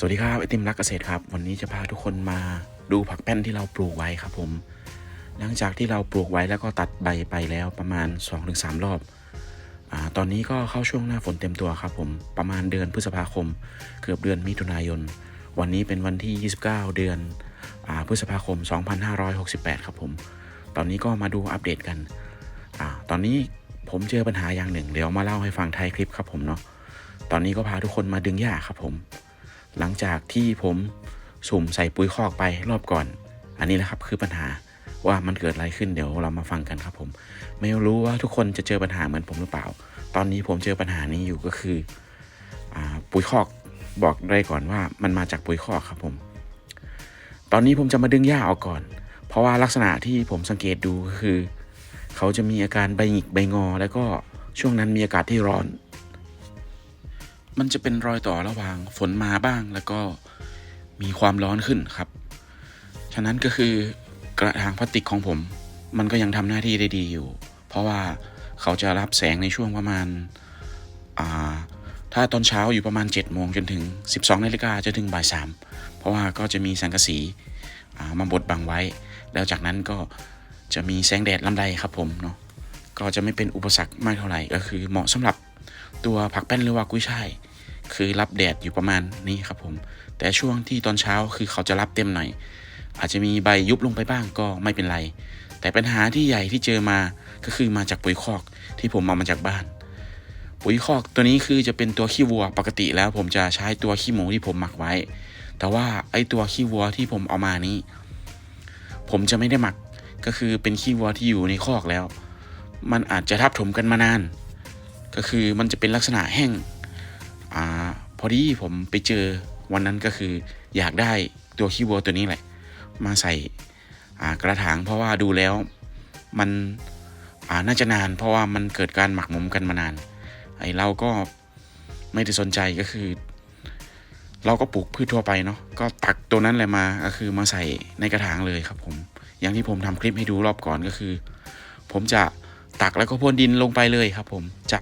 สวัสดีครับไอติมรักเกษตรครับ วันนี้จะพาทุกคนมาดูผักแป้นที่เราปลูกไว้ครับผม หลังจากที่เราปลูกไว้แล้วก็ตัดใบไปแล้วประมาณ 2-3 รอบอตอนนี้ก็เข้าช่วงหน้าฝนเต็มตัวครับผมประมาณเดือนพฤษภาคม เกือบเดือนมิถุนายน วันนี้เป็นวันที่ 29 เดือนอพฤษภาคม 2568 ครับผม ตอนนี้ก็มาดูอัปเดตกันอตอนนี้ผมเจอปัญหาอย่างหนึ่ง เดี๋ยวมาเล่าให้ฟังท้ายคลิปครับผมเนาะตอนนี้ก็พาทุกคนมาดึงหญ้าครับผม หลังจากที่ผมสุ่มใส่ปุ๋ยคอกไปรอบก่อน อันนี้แหละครับคือปัญหาว่ามันเกิดอะไรขึ้นเดี๋ยวเรามาฟังกันครับผม ไม่รู้ว่าทุกคนจะเจอปัญหาเหมือนผมหรือเปล่า ตอนนี้ผมเจอปัญหานี้อยู่ก็คืออปุ๋ยคอกบอกได้ก่อนว่ามันมาจากปุ๋ยคอกครับผม ตอนนี้ผมจะมาดึงหญ้าออกก่อน เพราะว่าลักษณะที่ผมสังเกตดูก็คือ เขาจะมีอาการใบหงิกใบงอ แล้วก็ช่วงนั้นมีอากาศที่ร้อน มันจะเป็นรอยต่อระหว่างฝนมาบ้างแล้วก็มีความร้อนขึ้นครับ ฉะนั้นก็คือกระถางพลาสติกของผม มันก็ยังทำหน้าที่ได้ดีอยู่ เพราะว่าเขาจะรับแสงในช่วงประมาณอ่าถ้าตอนเช้าอยู่ประมาณ7จ็ดโมงจนถึง 12นาฬิกาจะถึงบ่ายสามเพราะว่าก็จะมีสังกะสีอ่ามาบดบังไว้ แล้วจากนั้นก็จะมีแสงแดดลำไรครับผมเนาะก็จะไม่เป็นอุปสรรคมากเท่าไหร่ก็คือเหมาะสำหรับตัวผักแป้นหรือว่ากุ้ยช่าย คือรับแดดอยู่ประมาณนี้ครับผม แต่ช่วงที่ตอนเช้าคือเขาจะรับเต็มหน่อย อาจจะมีใบยุบลงไปบ้างก็ไม่เป็นไร แต่ปัญหาที่ใหญ่ที่เจอมาก็คือมาจากปุ๋ยคอกที่ผมเอามาจากบ้าน ปุ๋ยคอกตัวนี้คือจะเป็นตัวขี้วัวปกติแล้วผมจะใช้ตัวขี้หมูที่ผมหมักไว้ แต่ว่าไอตัวขี้วัวที่ผมเอามานี้ ผมจะไม่ได้หมักก็คือเป็นขี้วัวที่อยู่ในคอกแล้ว มันอาจจะทับถมกันมานาน ก็คือมันจะเป็นลักษณะแห้ง อ่าพอดีผมไปเจอวันนั้นก็คืออยากได้ตัวขี้วัวตัวนี้แหละ มาใส่กระถางเพราะว่าดูแล้วมันน่าจะนาน เพราะว่ามันเกิดการหมักหมมกันมานาน ไอเราก็ไม่ได้สนใจก็คือ เราก็ปลูกพืชทั่วไปเนาะก็ตักตัวนั้นเลยมาก็คือมาใส่ในกระถางเลยครับผมอย่างที่ผมทำคลิปให้ดูรอบก่อนก็คือ ผมจะตักแล้วก็พ่นดินลงไปเลยครับ ผมจะ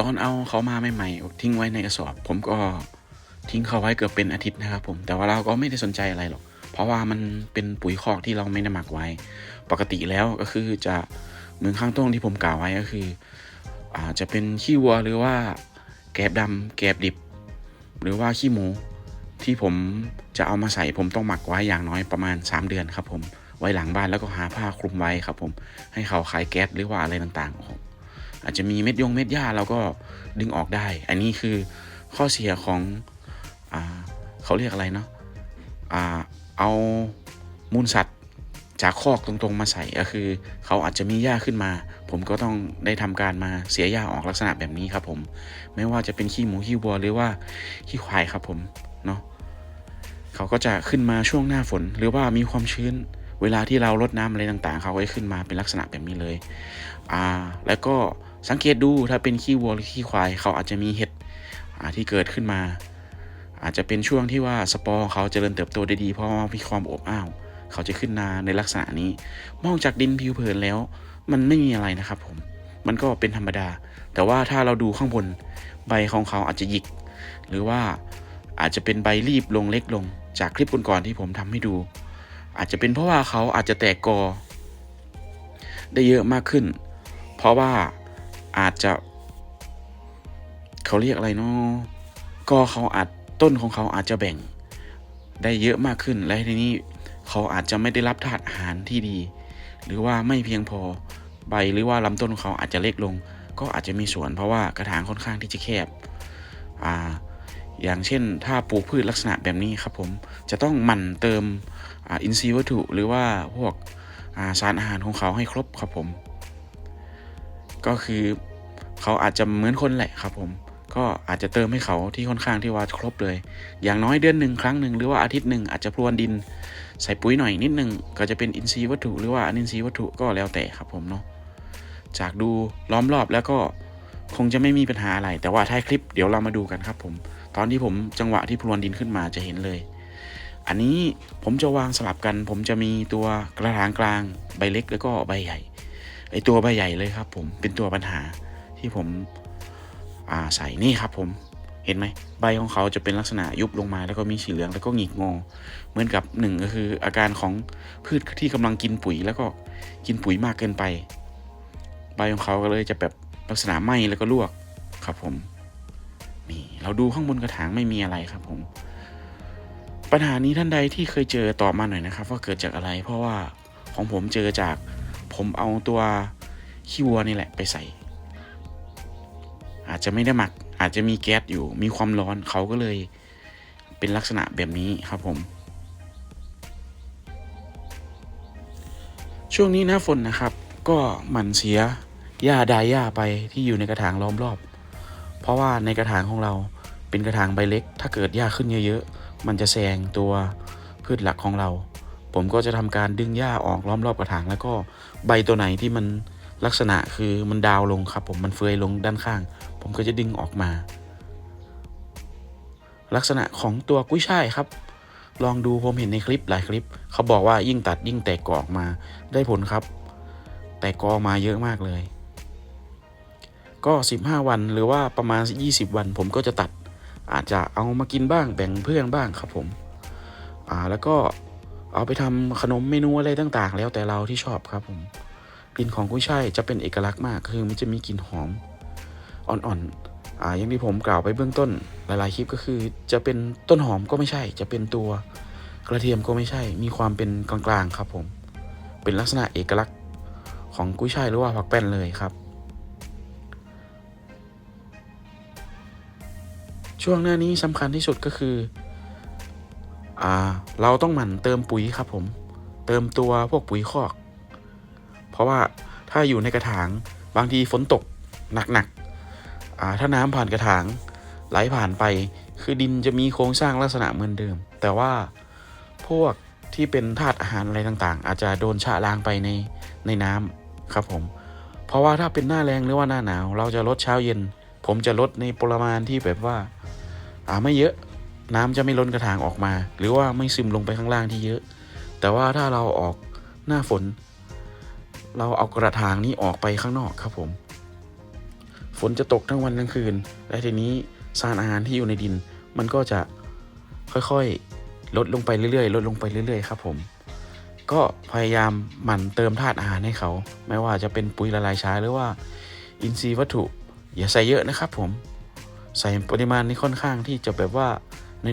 ตอนเอาเขามาใหม่ๆทิ้งไว้ในกระสอบ ผมก็ทิ้งเขาไว้เกือบเป็นอาทิตย์นะครับผมแต่ว่าเราก็ไม่ได้สนใจอะไรหรอก เพราะว่ามันเป็นปุ๋ยคอกที่เราไม่ได้หมักไว้ ปกติแล้วก็คือจะเหมือนข้างต้นที่ผมกล่าวไว้ก็คืออาจะเป็นขี้วัวหรือว่าแกบดำแกบดิบ หรือว่าขี้หมูที่ผมจะเอามาใส่ผมต้องหมักไว้อย่างน้อยประมาณ 3 เดือนครับผมไว้หลังบ้านแล้วก็หาผ้าคลุมไว้ครับผมให้เขาคายแก๊สหรือว่าอะไรต่างๆ อาจจะมีเม็ดยงเม็ดหญ้าเราก็ดึงออกได้ อันนี้คือข้อเสียของอเขาเรียกอะไรเนาะอเอามูลสัตว์จากคอกตรงๆมาใส่ก็คือ เขาอาจจะมีหญ้าขึ้นมา ผมก็ต้องได้ทำการมาเสียหญ้าออกลักษณะแบบนี้ครับผม ไม่ว่าจะเป็นขี้หมูขี้วัวหรือว่าขี้ควายครับผมเนาะเขาก็จะขึ้นมาช่วงหน้าฝน หรือว่ามีความชื้น เวลาที่เรารดน้ำอะไรต่างๆ เขาก็จะขึ้นมาเป็นลักษณะแบบนี้เลย อ่า แล้วก็ สังเกตดูถ้าเป็นขี้วัวหรือขี้ควาย เขาอาจจะมีเห็ดที่เกิดขึ้นมา อาจจะเป็นช่วงที่ว่าสปอร์ของเขาเจริญเติบโตได้ดีเพราะว่ามีความอบอ้าว เขาจะขึ้นมาในลักษณะนี้ มองจากดินผิวเผินแล้ว มันไม่มีอะไรนะครับผมมันก็เป็นธรรมดา แต่ว่าถ้าเราดูข้างบนใบของเขาอาจจะหยิก หรือว่าอาจจะเป็นใบรีบลงเล็กลง จากคลิปก่อนๆที่ผมทำให้ดู อาจจะเป็นเพราะว่าเขาอาจจะแตกกอ ได้เยอะมากขึ้น เพราะว่า อาจจะ เขาเรียกอะไรเนาะก็เขาอาจต้นของเขาอาจจะแบ่งได้เยอะมากขึ้น และทีนี้เขาอาจจะไม่ได้รับธาตุอาหารที่ดี หรือว่าไม่เพียงพอใบหรือว่าลำต้นของเขาอาจจะเล็กลง ก็อาจจะมีส่วนเพราะว่ากระถางค่อนข้างที่จะแคบอ่าอย่างเช่นถ้าปลูกพืชลักษณะแบบนี้ครับผมจะต้องหมั่นเติมอินทรีย์วัตถุ หรือว่าพวกาสารอาหารของเขาให้ครบครับผม ก็คือเขาอาจจะเหมือนคนแหละครับผม ก็อาจจะเติมให้เขาที่ค่อนข้างที่ว่าครบเลย อย่างน้อยเดือนหนึ่งครั้งหนึ่งหรือว่าอาทิตย์หนึ่งอาจจะพรวนดิน ใส่ปุ๋ยหน่อยนิดหนึ่งก็จะเป็นอินทรีย์วัตถุหรือว่าอนินทรีย์วัตถุก็แล้วแต่ครับผมเนาะจากดูล้อมรอบแล้วก็คงจะไม่มีปัญหาอะไร แต่ว่าท้ายคลิปเดี๋ยวเรามาดูกันครับผม ตอนที่ผมจังหวะที่พรวนดินขึ้นมาจะเห็นเลย อันนี้ผมจะวางสลับกัน ผมจะมีตัวกระถางกลางใบเล็กแล้วก็ใบใหญ่ ไอตัวใบใหญ่เลยครับ ผมเป็นตัวปัญหาที่ผมอ่าใส่นี่ครับ ผมเห็นไหมใบของเขาจะเป็นลักษณะยุบลงมา แล้วก็มีสีเหลืองแล้วก็หงิกงอ เหมือนกับหนึ่งก็คืออาการของพืชที่กำลังกินปุ๋ย แล้วก็กินปุ๋ยมากเกินไป ใบของเขาก็เลยจะแบบลักษณะไหม้แล้วก็ลวกครับผมนี่เราดูข้างบนกระถางไม่มีอะไรครับ ผม ปัญหานี้ท่านใดที่เคยเจอตอบมาหน่อยนะครับ ว่าเกิดจากอะไร เพราะว่าของผมเจอจาก ผมเอาตัวขี้วัวนี่แหละไปใส่ อาจจะไม่ได้หมัก อาจจะมีแก๊สอยู่ มีความร้อนเขาก็เลยเป็นลักษณะแบบนี้ครับผม ช่วงนี้หน้าฝนนะครับ ก็หมั่นเสียหญ้าดายหญ้าไปที่อยู่ในกระถางล้อมรอบ เพราะว่าในกระถางของเราเป็นกระถางใบเล็ก ถ้าเกิดหญ้าขึ้นเยอะๆ มันจะแซงตัวพืชหลักของเรา ผมก็จะทำการดึงหญ้าออกล้อมรอบกระถางแล้วก็ใบตัวไหนที่มันลักษณะคือมันดาวลงครับ ผมมันเฟือยลงด้านข้าง ผมก็จะดึงออกมา ลักษณะของตัวกุ้ยช่ายครับ ลองดูผมเห็นในคลิปหลายคลิป เขาบอกว่ายิ่งตัดยิ่งแตกกอออกมาได้ผลครับ แตกกอออกมาเยอะมากเลย ก็ 15 วันหรือว่าประมาณ 20 วัน ผมก็จะตัดอาจจะเอามากินบ้างแบ่งเพื่อนบ้างครับผม อ่าแล้วก็ เอาไปทำขนมเมนูอะไรต่างๆ แล้วแต่เราที่ชอบครับผมกลิ่นของกุ้ยช่ายจะเป็นเอกลักษณ์มากคือมันจะมีกลิ่นหอมอ่อนๆอ่าอย่างที่ผมกล่าวไปเบื้องต้นหลายๆคลิปก็คือ จะเป็นต้นหอมก็ไม่ใช่ จะเป็นตัวกระเทียมก็ไม่ใช่ มีความเป็นกลางๆครับผม เป็นลักษณะเอกลักษณ์ของกุ้ยช่ายหรือว่าผักแป้นเลยครับ ช่วงหน้านี้สำคัญที่สุดก็คือ เราต้องหมั่นเติมปุ๋ยครับผม เติมตัวพวกปุ๋ยคอก เพราะว่าถ้าอยู่ในกระถางบางทีฝนตกหนักๆถ้าน้ำผ่านกระถางไหลผ่านไป คือดินจะมีโครงสร้างลักษณะเหมือนเดิม แต่ว่าพวกที่เป็นธาตุอาหารอะไรต่างๆ อาจจะโดนชะล้างไปในในน้ำครับผม เพราะว่าถ้าเป็นหน้าแรงหรือว่าหน้าหนาว เราจะลดเช้าเย็น ผมจะลดในปริมาณที่แบบว่า อ่าไม่เยอะ น้ำจะไม่ล้นกระถางออกมา หรือว่าไม่ซึมลงไปข้างล่างที่เยอะ แต่ว่าถ้าเราออกหน้าฝน เราเอากระถางนี้ออกไปข้างนอกครับผม ฝนจะตกทั้งวันทั้งคืน และทีนี้สารอาหารที่อยู่ในดิน มันก็จะค่อยๆ ลดลงไปเรื่อยๆ ลดลงไปเรื่อยๆ ครับผม ก็พยายามหมั่นเติมธาตุอาหารให้เขา ไม่ว่าจะเป็นปุ๋ยละลายช้าหรือว่า อินทรีย์วัตถุ อย่าใส่เยอะนะครับผม ใส่ปริมาณนี้ค่อนข้างที่จะแบบว่า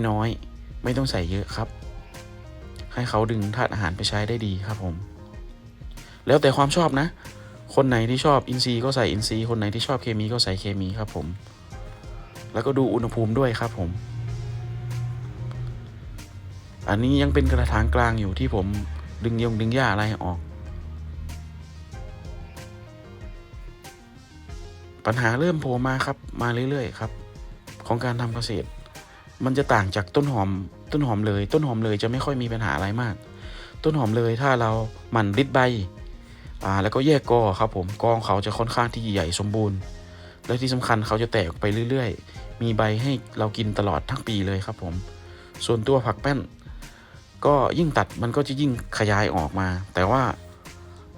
น้อยๆ ไม่ต้องใส่เยอะครับ ให้เขาดึงธาตุอาหารไปใช้ได้ดีครับผม แล้วแต่ความชอบนะ คนไหนที่ชอบอินทรีย์ก็ใส่อินทรีย์ คนไหนที่ชอบเคมีก็ใส่เคมีครับผม แล้วก็ดูอุณหภูมิด้วยครับผม อันนี้ยังเป็นกระถางกลางอยู่ที่ผมดึงยงดึงหญ้าอะไรออก ปัญหาเริ่มโผล่มาครับมาเรื่อยๆครับ ของการทำเกษตร มันจะต่างจากต้นหอมต้นหอมเลย ต้นหอมเลยจะไม่ค่อยมีปัญหาอะไรมาก ต้นหอมเลยถ้าเราหมั่นริดใบอ่าแล้วก็แยกกอครับผมกองเขาจะค่อนข้างที่ใหญ่สมบูรณ์ และที่สำคัญเขาจะแตกออกไปเรื่อยๆ มีใบให้เรากินตลอดทั้งปีเลยครับผม ส่วนตัวผักแป้น ก็ยิ่งตัดมันก็จะยิ่งขยายออกมา แต่ว่า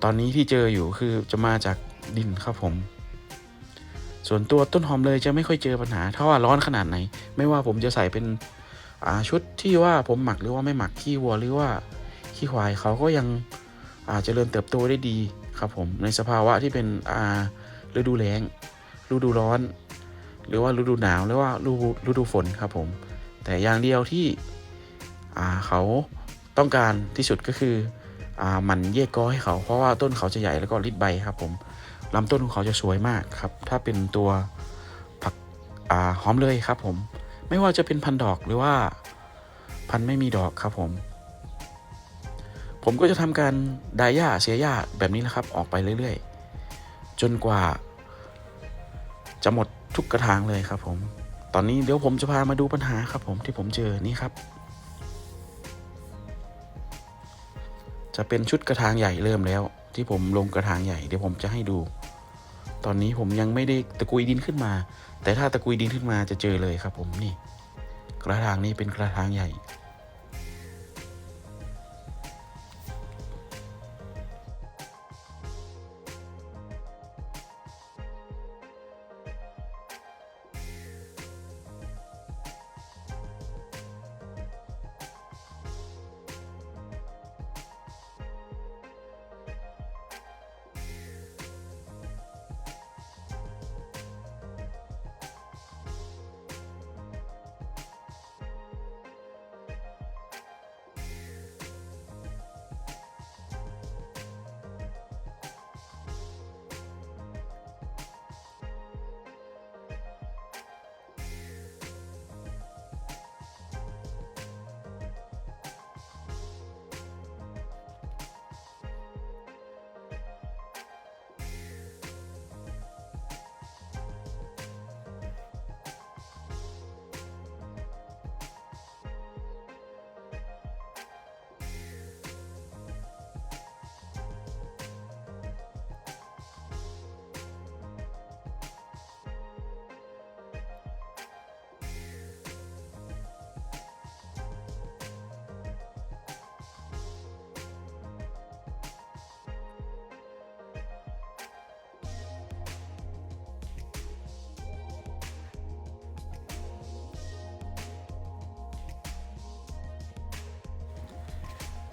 ตอนนี้ที่เจออยู่คือจะมาจากดินครับผม ส่วนตัวต้นหอมเลยจะไม่ค่อยเจอปัญหา ถ้าว่าร้อนขนาดไหน ไม่ว่าผมจะใส่เป็นชุดที่ว่าผมหมักหรือว่าไม่หมักขี้วัวหรือว่าขี้ควายเขาก็ยังอาเจริญเติบโตได้ดีครับผมในสภาวะที่เป็นอ่าฤดูแล้งฤดูร้อน หรือว่าฤดูหนาวหรือว่าฤดูฤดูฝนครับผม แต่อย่างเดียวที่เขาต้องการที่สุดก็คืออ่ามันแยกกอให้เขา เพราะว่าต้นเขาจะใหญ่แล้วก็ริดใบครับผม ลำต้นของเขาจะสวยมากครับ ถ้าเป็นตัวผักอหอมเลยครับ ผม ไม่ว่าจะเป็นพันดอกหรือว่าพันไม่มีดอกครับผม ผมก็จะทำการดายหญ้าเสียหญ้าแบบนี้นะครับ ออกไปเรื่อยๆ จนกว่า จะหมดทุกกระถางเลยครับ ผม ตอนนี้เดี๋ยวผมจะพามาดูปัญหาครับ ผมที่ผมเจอนี่ครับ จะเป็นชุดกระถางใหญ่เริ่มแล้วที่ผมลงกระถางใหญ่เดี๋ยวผมจะให้ดู ตอนนี้ผมยังไม่ได้ตะกุยดินขึ้นมา แต่ถ้าตะกุยดินขึ้นมาจะเจอเลยครับผมนี่ กระถางนี้เป็นกระถางใหญ่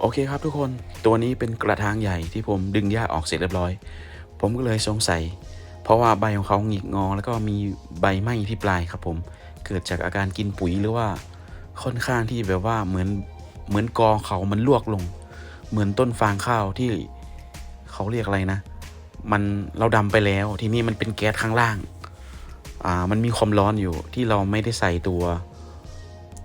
โอเคครับทุกคนตัวนี้เป็นกระถางใหญ่ที่ผมดึงหญ้าออกเสร็จเรียบร้อย ผมก็เลยสงสัย เพราะว่าใบของเขาหงิกงอ แล้วก็มีใบไหม้ที่ปลายครับผมเกิดจากอาการกินปุ๋ยหรือว่าค่อนข้างที่แบบว่าเหมือนเหมือนกอเขามันลวกลง เหมือนต้นฟางข้าวที่เขาเรียกอะไรนะ มันเราดำไปแล้วทีนี้มันเป็นแก๊สข้างล่างอ่ามันมีความร้อนอยู่ที่เราไม่ได้ใส่ตัว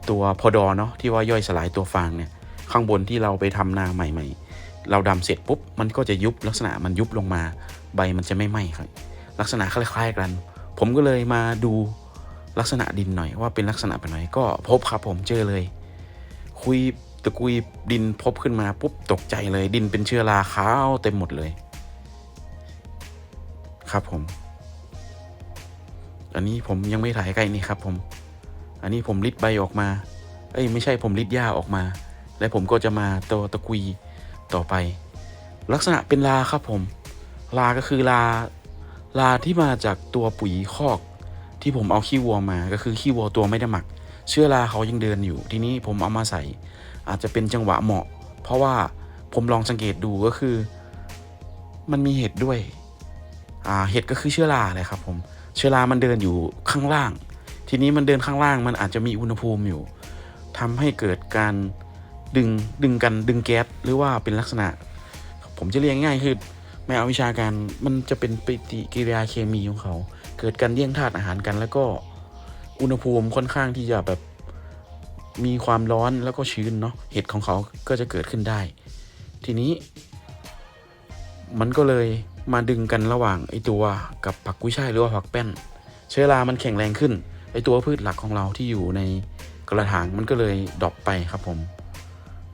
ตัวพอดอเนาะที่ว่าย่อยสลายตัวฟางเนี่ย ข้างบนที่เราไปทำนาใหม่ ๆ เราดำเสร็จปุ๊บมันก็จะยุบลักษณะมันยุบลงมาใบมันจะไม่ไหม้ครับ ลักษณะคล้ายๆกัน ผมก็เลยมาดูลักษณะดินหน่อยว่าเป็นลักษณะเป็นไงก็พบครับผมเจอเลย คุยตะกุยดินพบขึ้นมาปุ๊บตกใจเลย ดินเป็นเชื้อราขาวเต็มหมดเลย ครับผม อันนี้ผมยังไม่ถ่ายใกล้นี่ครับผม อันนี้ผมริดใบออกมา เอ้ยไม่ใช่ผมริดหญ้าออกมา และผมก็จะมาตัวตะกุยต่อไป ลักษณะเป็นลาครับผม ลาก็คือลา ลาที่มาจากตัวปุ๋ยคอก ที่ผมเอาขี้วัวมาก็คือขี้วัวตัวไม่ได้หมัก เชื้อราเขายังเดินอยู่ ทีนี้ผมเอามาใส่ อาจจะเป็นจังหวะเหมาะ เพราะว่าผมลองสังเกตดูก็คือ มันมีเห็ดด้วยเห็ดก็คือเชื้อราเลยครับ ผม เชื้อรามันเดินอยู่ข้างล่าง ทีนี้มันเดินข้างล่างมันอาจจะมีอุณหภูมิอยู่ทำให้เกิดการ ดึงดึงกันดึงแก๊สหรือว่าเป็นลักษณะ ผมจะเรียกง่ายคือไม่เอาวิชาการมันจะเป็นปฏิกิริยาเคมีของเขา เกิดการเลี่ยงธาตุอาหารกัน แล้วก็อุณหภูมิค่อนข้างที่จะแบบมีความร้อนแล้วก็ชื้นเนาะเห็ดของเขาก็จะเกิดขึ้นได้ ทีนี้ มันก็เลยมาดึงกันระหว่างไอตัวกับผักกุ้ยช่ายหรือว่าผักแป้น เชื้อรา มันแข็งแรงขึ้นไอตัวพืชหลักของเราที่อยู่ในกระถางมันก็เลยดรอปไปครับผม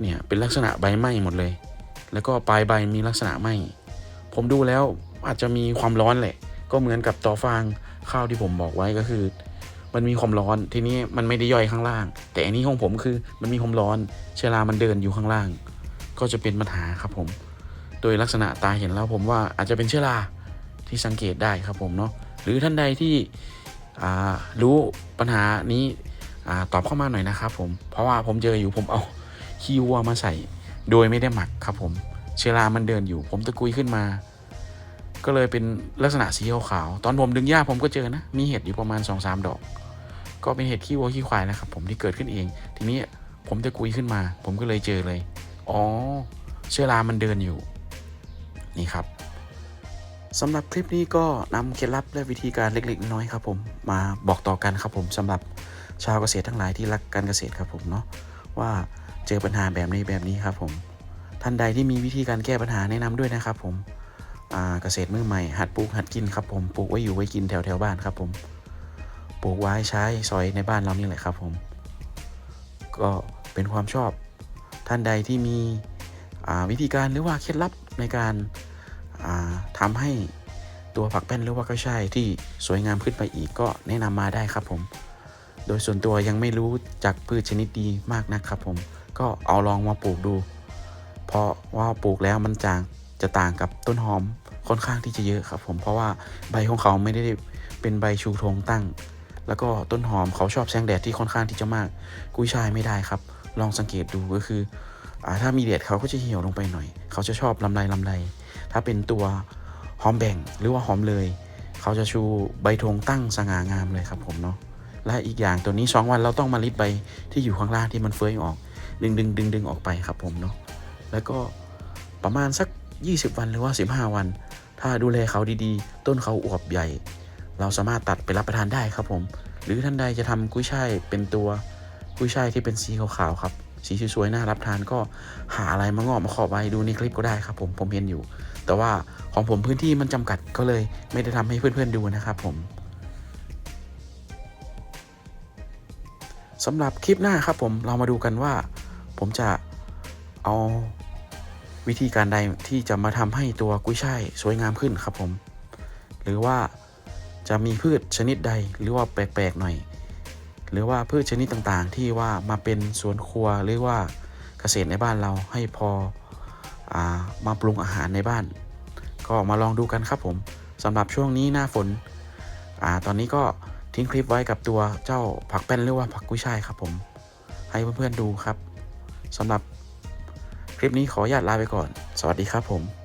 เนี่ยเป็นลักษณะใบไหม้หมดเลย แล้วก็ปลายใบมีลักษณะไหม้ผมดูแล้วอาจจะมีความร้อนแหละ ก็เหมือนกับต่อฟางข้าวที่ผมบอกไว้ก็คือ มันมีความร้อนทีนี้มันไม่ได้ย่อยข้างล่าง แต่อันนี้ของผมคือมันมีความร้อนเชื้อรามันเดินอยู่ข้างล่าง ก็จะเป็นปัญหาครับผม โดยลักษณะตาเห็นแล้วผมว่าอาจจะเป็นเชื้อราที่สังเกตได้ครับผมเนาะหรือท่านใดที่รู้ปัญหานี้อตอบเข้ามาหน่อยนะครับผมเพราะว่าผมเจออยู่ผมเอา ขี้วัวมาใส่ โดยไม่ได้หมักครับผม เชื้อรามันเดินอยู่ ผมตะกุยขึ้นมา ก็เลยเป็นลักษณะสีขาวๆตอนผมดึงหญ้าผมก็เจอนะ มีเห็ดอยู่ประมาณ2อสดอก ก็เป็นเห็ดขี้วัวขี้ควายนะครับ ผมที่เกิดขึ้นเอง ทีนี้ผมตะกุยขึ้นมา ผมก็เลยเจอเลย อ๋อ เชื้อรามันเดินอยู่ นี่ครับสำหรับคลิปนี้ก็นำเคล็ดลับและวิธีการเล็กๆน้อยๆครับผมมาบอกต่อกันครับผมสำหรับชาวเกษตรทั้งหลายที่รักการเกษตรครับผมเนาะ ว่าเจอปัญหาแบบนี้แบบนี้ครับผม ท่านใดที่มีวิธีการแก้ปัญหาแนะนำด้วยนะครับ ผมเกษตรมือใหม่ หัดปลูกหัดกินครับผมปลูกไว้อยู่ไว้กินแถวแถวบ้านครับผมปลูกไว้ใช้สอยในบ้านเรานี่แหละครับผม ก็เป็นความชอบ ท่านใดที่มีวิธีการหรือว่าเคล็ดลับในการาทำให้ตัวผักแป้นหรือว่าก็ใช่ายที่สวยงามขึ้นไปอีกก็แนะนำมาได้ครับผม โดยส่วนตัวยังไม่รู้จักพืชชนิดดีมากนะครับผมก็เอาลองมาปลูกดู เพราะว่าปลูกแล้วมันจางจะต่างกับต้นหอมค่อนข้างที่จะเยอะครับผมเพราะว่าใบของเขาไม่ได้เป็นใบชูธงตั้ง แล้วก็ต้นหอมเขาชอบแสงแดดที่ค่อนข้างที่จะมาก กุ้ยช่ายไม่ได้ครับ ลองสังเกตดูก็คืออถ้ามีแดดเขาก็จะเหี่ยวลงไปหน่อย เขาจะชอบลำไรลำไรถ้าเป็นตัวหอมแบ่งหรือว่าหอมเลย เขาจะชูใบธงตั้งสง่างามเลยครับผมเนาะ และอีกอย่างตัวนี้ 2 วันเราต้องมาลิดใบที่อยู่ข้างล่างที่มันเฟ้ยออก ดึงดึงดึงดึงออกไปครับผมเนาะแล้วก็ประมาณสัก 20 วันหรือว่า 15 วัน ถ้าดูแลเขาดีๆ ต้นเขาอวบใหญ่ เราสามารถตัดไปรับประทานได้ครับผม หรือท่านใดจะทำกุ้ยช่ายเป็นตัวกุ้ยช่ายที่เป็นสีขาวๆครับสีสวยๆน่ารับทานก็หาอะไรมางอกมาขอบไว้ดูในคลิปก็ได้ครับผมผมเห็นอยู่ แต่ว่าของผมพื้นที่มันจำกัดก็เลยไม่ได้ทำให้เพื่อนๆดูนะครับผม สำหรับคลิปหน้าครับผมเรามาดูกันว่า ผมจะเอาวิธีการใดที่จะมาทำให้ตัวกุ้ยช่ายสวยงามขึ้นครับผม หรือว่าจะมีพืชชนิดใดหรือว่าแปลกๆหน่อย หรือว่าพืชชนิดต่างๆ ที่ว่ามาเป็นสวนครัวหรือว่าเกษตรในบ้านเราให้พออามาปรุงอาหารในบ้าน ก็มาลองดูกันครับผมสำหรับช่วงนี้หน้าฝนอาตอนนี้ก็ ทิ้งคลิปไว้กับตัวเจ้าผักแป้นหรือว่าผักกุ้ยช่ายครับผม ให้เพื่อนๆดูครับสำหรับคคลิปนี้ขออนุญาตลาไปก่อน สวัสดีครับผม